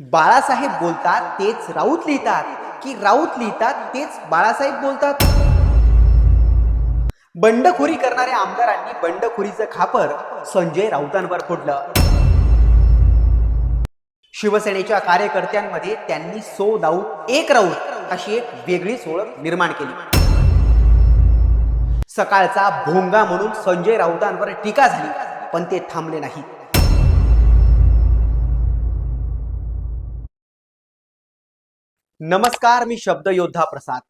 बाळासाहेब बोलतात तेच राऊत लिहितात. की राऊत लिहितात तेच बाळासाहेब बोलतात. बंडखोरी करणाऱ्या आमदारांनी बंडखोरीचं खापर संजय राऊतांवर फोडलं. शिवसेनेच्या कार्यकर्त्यांमध्ये त्यांनी सो दाऊद एक राऊत अशी एक वेगळीच ओळख निर्माण केली. सकाळचा भोंगा म्हणून संजय राऊतांवर टीका झाली पण ते थांबले नाही नमस्कार मी शब्द योद्धा प्रसाद.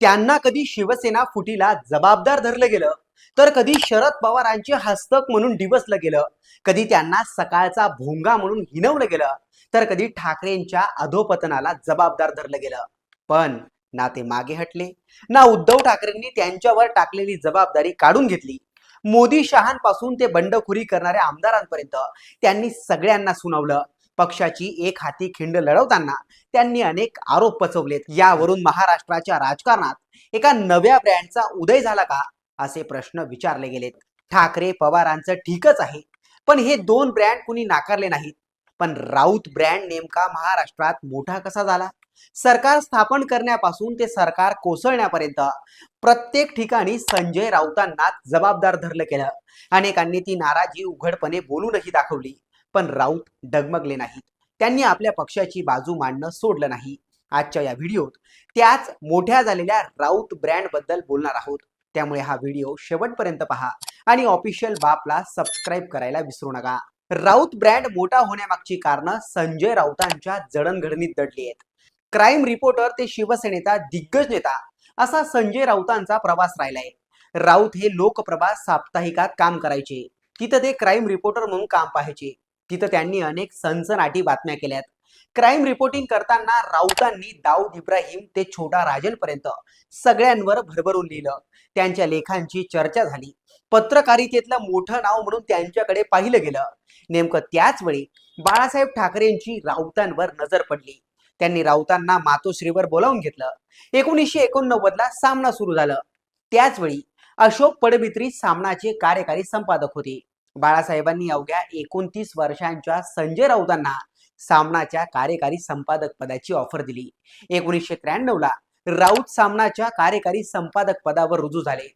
त्यांना कधी शिवसेना फुटीला जबाबदार धरलं गेलं तर कधी शरद पवारांचे हस्तक म्हणून डिवसलं गेलं कधी त्यांना सकाळचा भोंगा म्हणून हिनवलं गेलं तर कधी ठाकरेंच्या अधोपतनाला जबाबदार धरलं गेलं. पण ना ते मागे हटले. ना उद्धव ठाकरेंनी त्यांच्यावर टाकलेली जबाबदारी काढून घेतली. मोदी शहांपासून ते बंडखोरी करणाऱ्या आमदारांपर्यंत त्यांनी सगळ्यांना सुनावलं. पक्षाची एक हाती खिंड लढवताना त्यांनी अनेक आरोप पचवलेत. यावरून महाराष्ट्राच्या राजकारणात एका नव्या ब्रँडचा उदय झाला का? असे प्रश्न विचारले गेलेत. ठाकरे पवारांचं ठीकच आहे पण हे दोन ब्रँड कुणी नाकारले नाहीत. पण राऊत ब्रँड नेमका महाराष्ट्रात मोठा कसा झाला? सरकार स्थापन करण्यापासून ते सरकार कोसळण्यापर्यंत प्रत्येक ठिकाणी संजय राऊतांना जबाबदार धरलं गेलं. अनेकांनी ती नाराजी उघडपणे बोलूनही दाखवली. पण राऊत डगमगले नाहीत. त्यांनी आपल्या पक्षाची बाजू मांडणं सोडलं नाही. आजच्या या व्हिडिओत त्याच मोठ्या झालेल्या राऊत ब्रँडबद्दल बोलणार आहोत. त्यामुळे हा व्हिडिओ शेवटपर्यंत पहा आणि ऑफिशियल बापला सबस्क्राईब करायला विसरू नका. राऊत ब्रँड मोठा होण्यामागची कारणं संजय राऊतांच्या जडणघडणीत दडली आहेत. क्राईम रिपोर्टर ते शिवसेनेचा दिग्गज नेता असा संजय राऊतांचा प्रवास राहिलाय. राऊत हे लोकप्रभा साप्ताहिकात काम करायचे. तिथं ते क्राईम रिपोर्टर म्हणून काम पाहायचे. तिथं त्यांनी अनेक सनसनाटी बातम्या केल्यात क्राईम रिपोर्टिंग करताना राऊतांनी दाऊद इब्राहिम ते छोटा राजन पर्यंत सगळ्यांवर भरभरून लिहिलं. त्यांच्या लेखांची चर्चा झाली. पत्रकारितेतलं मोठं नाव म्हणून त्यांच्याकडे पाहिलं गेलं. नेमकं त्याच वेळी बाळासाहेब ठाकरेंची राऊतांवर नजर पडली. त्यांनी राऊतांना मातोश्रीवर बोलावून घेतलं. एकोणीसशे एकोणनव्वद ला सामना सुरू झालं. त्याच वेळी अशोक पडबित्री सामनाचे कार्यकारी संपादक होते. बाळासाहेबांनी अवघ्या एकोणतीस वर्षांच्या संजय राऊतांना सामनाच्या कार्यकारी संपादक पदाची ऑफर दिली. एकोणीसशे त्र्याण्णव ला राऊत सामनाच्या कार्यकारी संपादक पदावर रुजू झाले.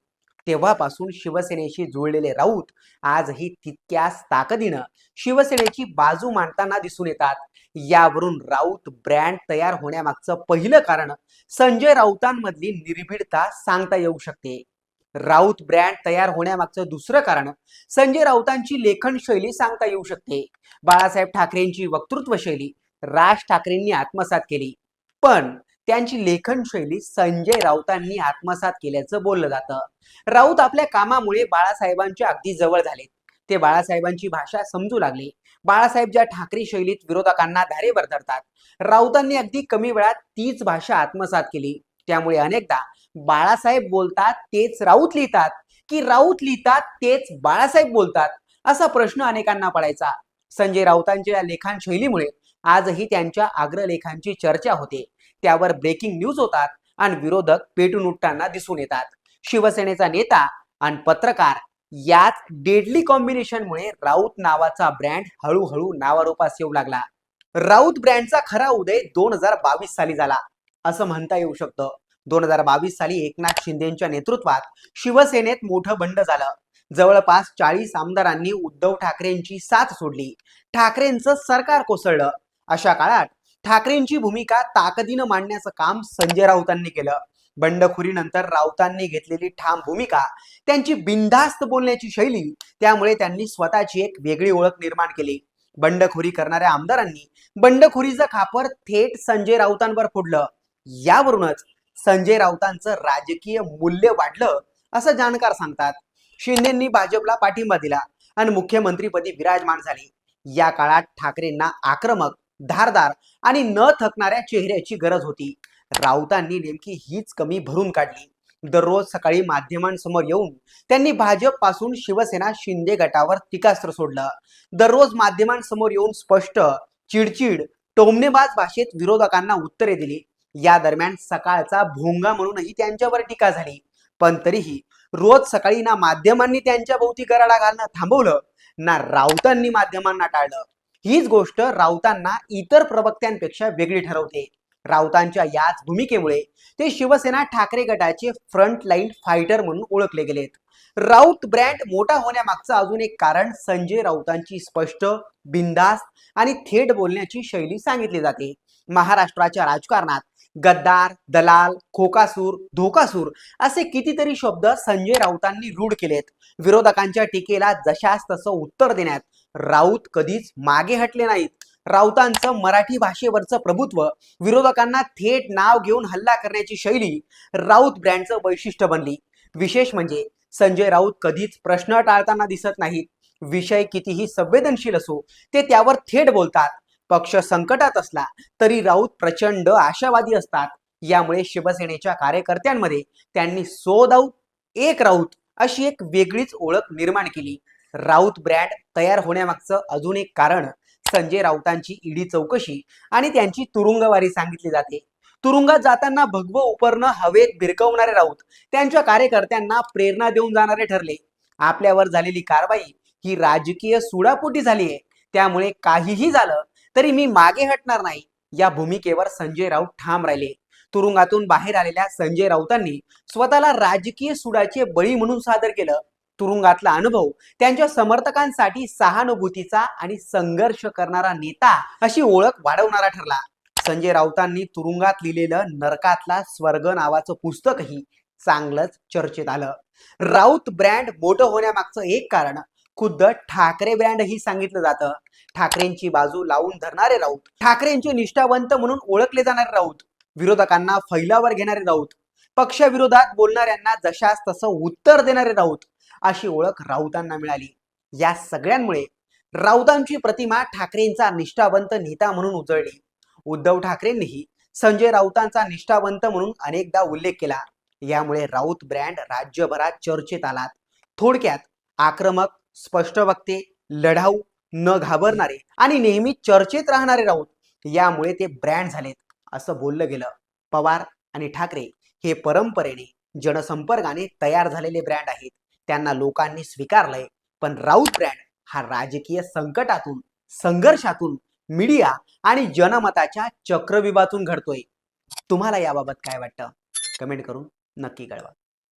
तेव्हापासून शिवसेनेशी जुळलेले राऊत आजही तितक्याच ताकदीनं शिवसेनेची बाजू मांडताना दिसून येतात. यावरून राऊत ब्रँड तयार होण्यामागचं पहिलं कारण संजय राऊतांमधली निर्भीडता सांगता येऊ शकते. राऊत ब्रँड तयार होण्यामागचं दुसरं कारण संजय राऊतांची लेखन शैली सांगता येऊ शकते. बाळासाहेब ठाकरेंची वक्तृत्व शैली राज ठाकरेंनी आत्मसात केली. पण त्यांची लेखन शैली संजय राऊतांनी आत्मसात केल्याचं बोललं जातं. राऊत आपल्या कामामुळे बाळासाहेबांच्या अगदी जवळ झाले ते बाळासाहेबांची भाषा समजू लागले. बाळासाहेब ज्या ठाकरे शैलीत विरोधकांना धारेवर धरतात राऊतांनी अगदी कमी वेळात तीच भाषा आत्मसात केली. त्यामुळे अनेकदा बाळासाहेब बोलतात तेच राऊत लिहितात. की राऊत लिहितात तेच बाळासाहेब बोलतात असा प्रश्न अनेकांना पडायचा. संजय राऊतांच्या या लेखन शैलीमुळे आजही त्यांच्या अग्रलेखांची चर्चा होते. त्यावर ब्रेकिंग न्यूज होतात आणि विरोधक पेटून उठताना दिसून येतात. शिवसेनेचा नेता आणि पत्रकार याच डेडली कॉम्बिनेशनमुळे राऊत नावाचा ब्रँड हळूहळू नावारूपास येऊ लागला. राऊत ब्रँडचा खरा उदय दोन हजार बावीस साली झाला. असं म्हणता येऊ शकतं. दोन हजार बावीस साली एकनाथ शिंदेच्या नेतृत्वात शिवसेनेत मोठं बंड झालं. जवळपास चाळीस आमदारांनी उद्धव ठाकरेंची साथ सोडली. ठाकरेंचं सरकार कोसळलं. अशा काळात ठाकरेंची भूमिका ताकदीनं मांडण्याचं काम संजय राऊतांनी केलं. बंडखोरीनंतर राऊतांनी घेतलेली ठाम भूमिका त्यांची बिनधास्त बोलण्याची शैली त्यामुळे त्यांनी स्वतःची एक वेगळी ओळख निर्माण केली. बंडखोरी करणाऱ्या आमदारांनी बंडखोरीचं खापर थेट संजय राऊतांवर फोडलं. यावरूनच संजय राऊतांचं राजकीय मूल्य वाढलं असं जाणकार सांगतात. शिंदेंनी भाजपला पाठिंबा दिला आणि मुख्यमंत्रीपदी विराजमान झाली. या काळात ठाकरेंना आक्रमक धारदार आणि न थकणाऱ्या चेहऱ्याची गरज होती. राऊतांनी नेमकी हीच कमी भरून काढली. दररोज सकाळी माध्यमांसमोर येऊन त्यांनी भाजपपासून शिवसेना शिंदे गटावर टीकास्त्र सोडलं. दररोज माध्यमांसमोर येऊन स्पष्ट चिडचिड टोमनेबाज भाषेत विरोधकांना उत्तरे दिली. या दरम्यान सकाळचा भोंगा म्हणूनही त्यांच्यावर टीका झाली. पण तरीही रोज सकाळी ना माध्यमांनी त्यांच्या भोवती गराडा घालणं थांबवलं ना राऊतांनी माध्यमांना टाळलं. हीच गोष्ट राऊतांना इतर प्रवक्त्यांपेक्षा वेगळी ठरवते. राऊतांच्या याच भूमिकेमुळे ते शिवसेना ठाकरे गटाचे फ्रंट लाईन फायटर म्हणून ओळखले गेलेत. राऊत ब्रँड मोठा होण्यामागचं अजून एक कारण संजय राऊतांची स्पष्ट बिनधास्त आणि थेट बोलण्याची शैली सांगितली जाते. महाराष्ट्राच्या राजकारणात गद्दार दलाल खोकासूर धोकासूर असे कितीतरी शब्द संजय राऊतांनी रूढ केलेत. विरोधकांच्या टीकेला जशास तसं उत्तर देण्यात राऊत कधीच मागे हटले नाहीत. राऊतांचं मराठी भाषेवरचं प्रभुत्व विरोधकांना थेट नाव घेऊन हल्ला करण्याची शैली राऊत ब्रँडचं वैशिष्ट्य बनली. विशेष म्हणजे संजय राऊत कधीच प्रश्न टाळताना दिसत नाहीत. विषय कितीही संवेदनशील असो ते त्यावर थेट बोलतात. पक्ष संकटात असला तरी राऊत प्रचंड आशावादी असतात. यामुळे शिवसेनेच्या कार्यकर्त्यांमध्ये त्यांनी सो दाऊत एक राऊत अशी एक वेगळीच ओळख निर्माण केली. राऊत ब्रँड तयार होण्यामागचं अजून एक कारण संजय राऊतांची ईडी चौकशी आणि त्यांची तुरुंगवारी सांगितली जाते. तुरुंगात जाताना भगवं उपरणं हवेत भिरकवणारे राऊत त्यांच्या कार्यकर्त्यांना प्रेरणा देऊन जाणारे ठरले. आपल्यावर झालेली कारवाई ही राजकीय सुडापोटी झाली आहे. त्यामुळे काहीही झालं तरी मी मागे हटणार नाही. या भूमिकेवर संजय राऊत ठाम राहिले. तुरुंगातून बाहेर आलेल्या संजय राऊतांनी स्वतःला राजकीय सुडाचे बळी म्हणून सादर केलं. तुरुंगातला अनुभव त्यांच्या समर्थकांसाठी सहानुभूतीचा आणि संघर्ष करणारा नेता अशी ओळख वाढवणारा ठरला. संजय राऊतांनी तुरुंगात लिहिलेलं नरकातला स्वर्ग नावाचं पुस्तकही चांगलंच चर्चेत आलं. राऊत ब्रँड मोठं होण्यामागचं एक कारण खुद्द ठाकरे ब्रँड ही सांगितलं जातं. ठाकरेंची बाजू लावून धरणारे राऊत. ठाकरेंचे निष्ठावंत म्हणून ओळखले जाणारे राऊत. विरोधकांना फैलावर घेणारे राऊत. पक्षविरोधात बोलणाऱ्यांना जशास तसं उत्तर देणारे राऊत. अशी ओळख राऊतांना मिळाली. या सगळ्यांमुळे राऊतांची प्रतिमा ठाकरेंचा निष्ठावंत नेता म्हणून उजळली. उद्धव ठाकरेंनीही संजय राऊतांचा निष्ठावंत म्हणून अनेकदा उल्लेख केला. यामुळे राऊत ब्रँड राज्यभरात चर्चेत आलात. थोडक्यात आक्रमक स्पष्ट वक्ते लढाऊ न घाबरणारे आणि नेहमी चर्चेत राहणारे राऊत यामुळे ते ब्रँड झालेत असं बोललं गेलं. पवार आणि ठाकरे हे परंपरेने जनसंपर्काने तयार झालेले ब्रँड आहेत. त्यांना लोकांनी स्वीकारलंय पण राऊत ब्रँड हा राजकीय संकटातून संघर्षातून मीडिया आणि जनमताच्या चक्रव्यूहातून घडतोय. तुम्हाला याबाबत काय वाटतं? कमेंट करून नक्की कळवा.